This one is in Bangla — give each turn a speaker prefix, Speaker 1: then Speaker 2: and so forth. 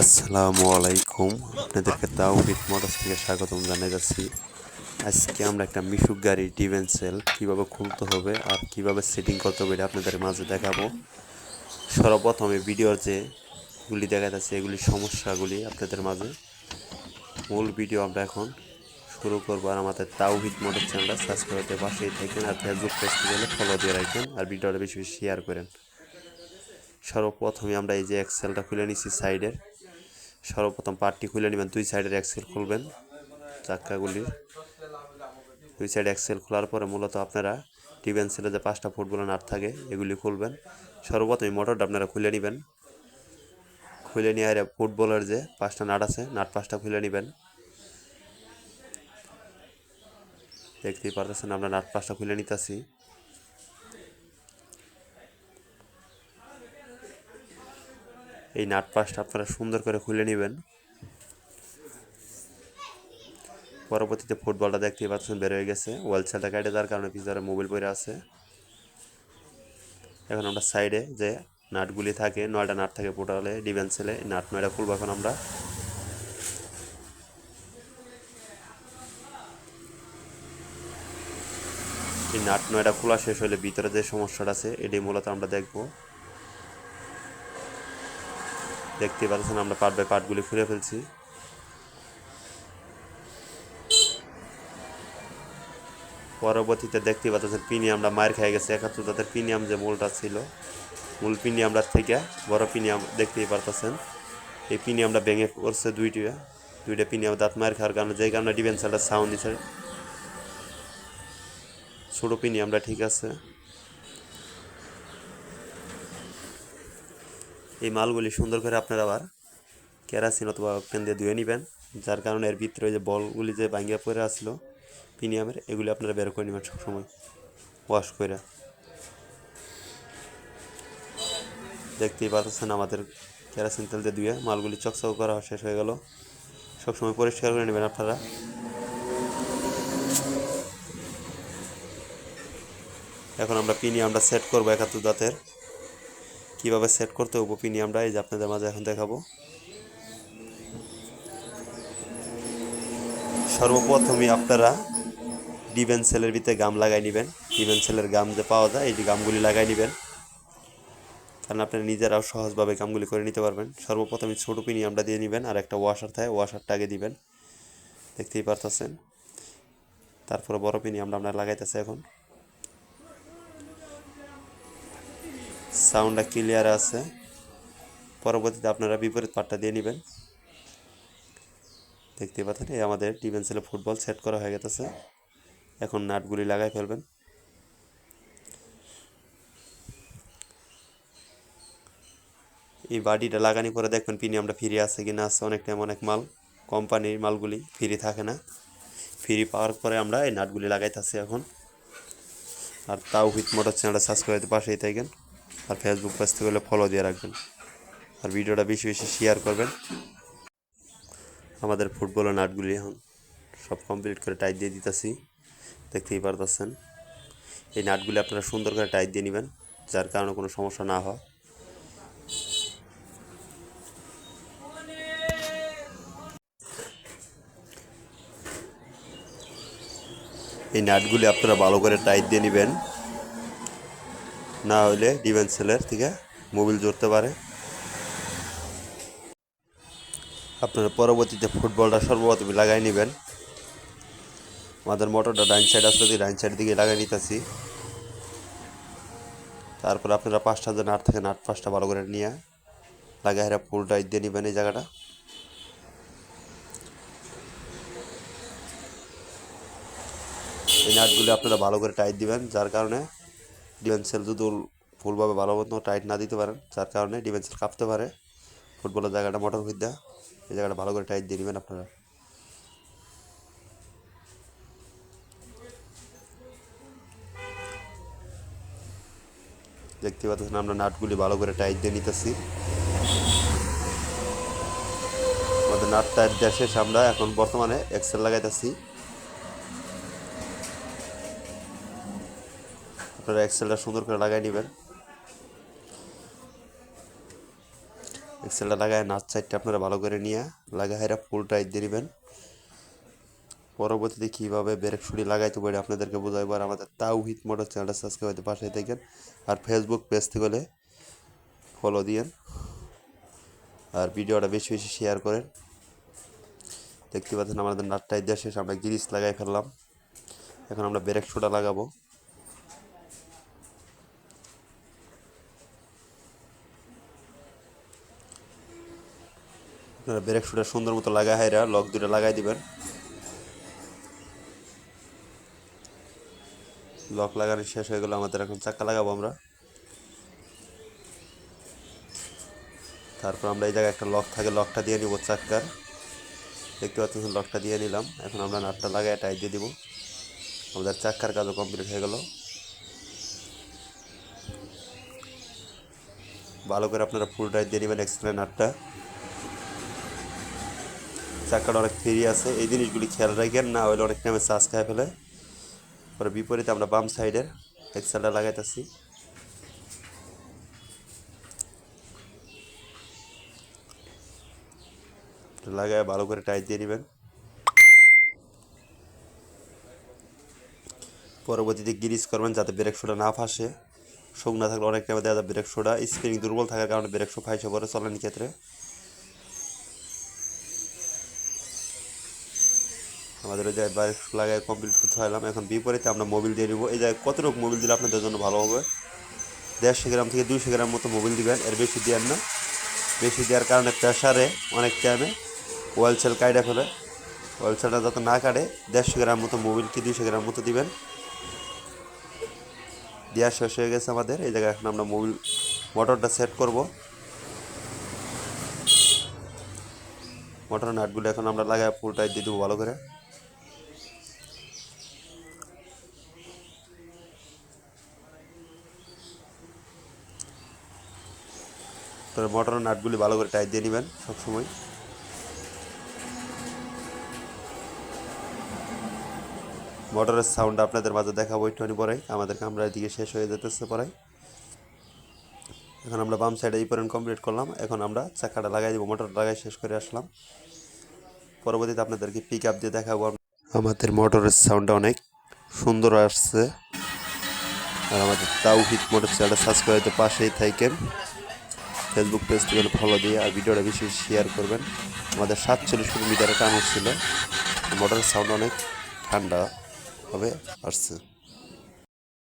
Speaker 1: আসসালামু আলাইকুম। আপনাদেরকে তাওহিদ মোটরস থেকে স্বাগতম জানাই যাচ্ছি। আজকে আমরা একটা মিশুক গাড়ি ডিভেন্সেল কীভাবে খুলতে হবে আর কীভাবে সেটিং করতে হবে আপনাদের মাঝে দেখাবো। সর্বপ্রথমে ভিডিওর যেগুলি দেখা যাচ্ছে এগুলি সমস্যাগুলি আপনাদের মাঝে। মূল ভিডিও আমরা এখন শুরু করব আর আমাদের তাওহিদ মোটর চ্যানেলটা সাবস্ক্রাইব করতে পাশেই থাকেন আর ফেসবুক পেজ থেকে ফলো দিয়ে রাখবেন আর ভিডিওটা বেশি বেশি শেয়ার করেন। সর্বপ্রথমে আমরা এই যে এক্সেলটা খুলে নিচ্ছি সাইডের সর্বপ্রথম পার্টটি খুলে নেবেন, দুই সাইডের এক্সেল খুলবেন চাক্কাগুলির দুই সাইড এক্সেল খোলার পরে মূলত আপনারা টিভেন্সেলে যে পাঁচটা ফুটবল নাট থাকে, এগুলি খুলবেন। সর্বপ্রথম মোটরটা আপনারা খুলে নেবেন। খুলে নিয়ে আর ফুটবলের যে পাঁচটা নাট আছে, নাট পাঁচটা খুলে নেবেন। দেখতেই পারতেছেন আমরা নাট পাঁচটা খুলে নিতেছি। এই নাট পাশটা আপনারা সুন্দর করে খুলে নেবেন। পরবর্তীতে ফুটবলটা দেখতেই পাচ্ছেন, বের হয়ে গেছে। ওয়াল সেলটা কেটে দেওয়ার কারণে পিছনে মোবাইল পরে আছে। এখন আমরা সাইডে যে নাটগুলি থাকে, নয়টা নাট থাকে পোটালে ডিভেন্সেলে নাট নয়টা খুলবো এখন আমরা। এই নাট নয়টা খোলা শেষ হলে ভিতরে যে সমস্যাটা আছে, এটি মূলত আমরা দেখব। দেখতে পাচ্ছেন, আমরা পার্ট বাই পার্টগুলি খুলে ফেলছি। পরবর্তীতে দেখতে পাচ্ছেন পিনিয়ামটা মায়ের খেয়ে গেছে। একাত্তর তাদের পিনিয়াম যে মূলটা ছিল, মূল পিনিয়ামটা থেকে বড় পিনিয়াম দেখতেই পারতেছেন। এই পিনিয়ামটা ভেঙে পড়ছে দুইটা দুইটা পিনিয়াম দাঁত মায়ের খাওয়ার কারণে। যেই কারণে ডিভেন্সালটা সাউন্ড দিচ্ছে ছোটো পিনিয়ামটা ঠিক আছে। এই মালগুলি সুন্দর করে আপনারা আবার কেরাসিন অথবা অক্টেন দিয়ে ধুয়ে নেবেন। যার কারণে এর ভিতরে যে বলগুলি যে ভাঙ্গিয়া পড়ে আসলো প্রিমিয়ামের এগুলি আপনারা বের করে নেবেন সবসময় ওয়াশ করে দেখতেই পাচ্ছেন আমাদের কেরাসিন তেল দিয়ে ধুয়ে মালগুলি চকচক করা শেষ হয়ে গেল। সবসময় পরিষ্কার করে নেবেন আপনারা। এখন আমরা পিনি আমরা সেট করব একাত্তর দাঁতের। কীভাবে সেট করতে হবে আমরা এই যে আপনাদের মাঝে এখন দেখাবো। সর্বপ্রথমে আপনারা ডিভেন সেলের ভিতরে গাম লাগাই নেবেন। ডিভেন সেলের গাম যে পাওয়া যায়, এই যে গামগুলি লাগাই নেবেন। কারণ আপনারা নিজেরাও সহজভাবে গামগুলি করে নিতে পারবেন। সর্বপ্রথমে ছোটো আমরা দিয়ে নেবেন আর একটা ওয়াশার থাকে ওয়াশারটা আগে দিবেন। দেখতেই পারতেছেন? তারপরে বড় আমরা আপনার লাগাইতেছে এখন। সাউন্ডটা ক্লিয়ার আছে। পরবর্তীতে আপনারা বিপরীত পাটটা দিয়ে নেবেন। দেখতে পাচ্ছেন, এই আমাদের ডিফেন্সেলে ফুটবল সেট করা হয়ে গেছে। এখন নাটগুলি লাগাই ফেলবেন। এই বাডিটা লাগানি পরে দেখবেন পিনি আমরা ফ্রি আছে কি না আছে। অনেক টাইম অনেক মাল, কোম্পানির মালগুলি ফ্রি থাকে না। ফ্রি পাওয়ার পরে আমরা এই নাটগুলি লাগাইতেছি এখন। আর তাও হুইথ মোটর চ্যানেলটা সাবস্ক্রাইব পাশেই থাকেন। আর ফেসবুক পেজ থেকে হলে ফলো দিয়ে রাখবেন। আর ভিডিওটা বেশি বেশি শেয়ার করবেন। আমাদের ফুটবলের নাটগুলি এখন সব কমপ্লিট করে টাইট দিয়ে দিতেছি। দেখতেই পারতেছেন। এই নাটগুলি আপনারা সুন্দর করে টাইট দিয়ে নেবেন, যার কারণে কোনো সমস্যা না হয়। এই নাটগুলি আপনারা ভালো করে টাইট দিয়ে নেবেন। না হলে ডিভেন্স সেলের থেকে মোবিল জড়তে পারে। আপনারা পরবর্তীতে ফুটবলটা সর্বপ্রথমে লাগাই নেবেন। আমাদের মোটরটা ডাইন সাইড আসলে ডাইন সাইড দিকে লাগাই নিতেছি। তারপর আপনারা পাঁচটা যে নাট থেকে নাট পাঁচটা ভালো করে নিয়ে লাগাই হেরা ফুল টাইট দিয়ে নেবেন এই জায়গাটা। এই নাটগুলি আপনারা ভালো করে টাইট দিবেন, যার কারণে ডিফেন্সেল যদি ফুলভাবে ভালো মতো টাইট না দিতে পারেন, যার কারণে ডিফেন্সেল কাঁপতে পারে। ফুটবলের জায়গাটা মোটর বিদ্যা এই জায়গাটা ভালো করে টাইট দিয়ে নেবেন আপনারা। দেখতে পাচ্ছেন আমরা নাটগুলি ভালো করে টাইট দিয়ে নিতেছি। আমাদের নাট টাইট দেওয়া শেষ, আমরা এখন বর্তমানে এক্সেল লাগাইতেছি। আপনারা এক্সেলটা সুন্দর করে লাগাই নেবেন। এক্সেলটা লাগায় নাচ সাইডটা আপনারা ভালো করে নিয়ে লাগাইরা ফুল টাইট দিয়ে দিবেন। পরবর্তীতে কীভাবে ব্রেক শুড়ি লাগাইতে পারি আপনাদেরকে বোঝাইবো আর আমাদের তাও হিট মোটর চ্যানেলটা সাবস্ক্রাইব হতে পাশে থাকেন। আর ফেসবুক পেজ থেকে হলে ফলো দিয়েন। আর ভিডিওটা বেশি বেশি শেয়ার করেন। দেখতে পাচ্ছেন আমাদের নাটটা দেওয়া শেষ, আমরা গিরিস লাগাই ফেললাম। এখন আমরা ব্রেক শুটা লাগাবো। আপনারা ব্রেক শুটা সুন্দর মতো লাগাই হাইরা, লক দুটো লাগাই দিবেন। লক লাগানো শেষ হয়ে গেল আমাদের এখন চাক্কা লাগাবো আমরা। তারপর আমরা এই জায়গায় একটা লক থাকে, লকটা দিয়ে নিব চাক্কার দেখতে পাচ্ছেন, লকটা দিয়ে নিলাম। এখন আমরা নাটটা লাগাই টাইট দিয়ে দিব। আমাদের চাক্কার কাজও কমপ্লিট হয়ে গেল। ভালো করে আপনারা ফুল টাইট দিয়ে নেবেন এক্সট্রা নাটটা। চাক্কাটা অনেক ফ্রি আছে, এই জিনিসগুলি খেয়াল রাখেন, না হলে অনেক টাইমে চার্জ খায় ফেলে। পরে বিপরীতে আমরা বাম সাইডের এক্সেলটা লাগাইতেছি। লাগায় ভালো করে টাইট দিয়ে নেবেন। পরবর্তীতে গিরিজ করবেন যাতে ব্রেক শোটা না ফাঁসে। শুকনা থাকলে অনেক টাইমে দেখা যায় ব্রেক শোটা স্প্রিং দুর্বল থাকার কারণে ব্রেক শো ফাইসে পরে চলেন ক্ষেত্রে আমাদের ওই জায়গায় বাইক লাগায় কমপ্লিট করতে পারলাম। এখন বিপরীতে আমরা মোবিল দিয়ে দিব। এই জায়গায় কতটুকু মোবিল দিলে আপনাদের জন্য ভালো হবে? দেড়শো গ্রাম থেকে দুইশো গ্রাম মতো মোবিল দিবেন। এর বেশি দেওয়ার না। বেশি দেওয়ার কারণে প্রেশারে অনেক টাইমে ওয়েল সেল কাইডা ফেলে। ওয়েল সেলটা যত না কাটে, দেড়শো গ্রাম মতো মোবিল কি দুইশো গ্রাম মতো দিবেন। দেওয়া শেষ হয়ে গেছে আমাদের। এই জায়গায় এখন আমরা মোবিল মোটরটা সেট করব। মোটর নাটগুলো এখন আমরা লাগাই ফুল টাইট দিয়ে দেবো ভালো করে। তবে মোটর নাটগুলি ভালো করে টাইট দিয়ে নেবেন সবসময়। মোটরের সাউন্ড আপনাদের মাঝে দেখাবো একটুখানি পরে। আমাদের কামরার দিকে শেষ হয়ে যেতেছে পরে। এখন আমরা বাম সাইডে এই পর্যন্ত কমপ্লিট করলাম। এখন আমরা চাকাটা লাগাই দিব মোটর লাগাই শেষ করে আসলাম। পরবর্তীতে আপনাদেরকে পিক আপ দিয়ে দেখাবো। আমাদের মোটরের সাউন্ডটা অনেক সুন্দর আসছে। আর আমাদের তাও হিট মোটর চ্যানেলটা সাবস্ক্রাইব পাশেই থাকেন। ফেসবুক পেজ থেকে ফলো দিয়ে আর ভিডিওটা বেশি শেয়ার করবেন। আমাদের সাতচল্লিশ কিলোমিটারে টান হচ্ছিল মোটর সাউন্ড অনেক ঠান্ডা হবে, আসছে।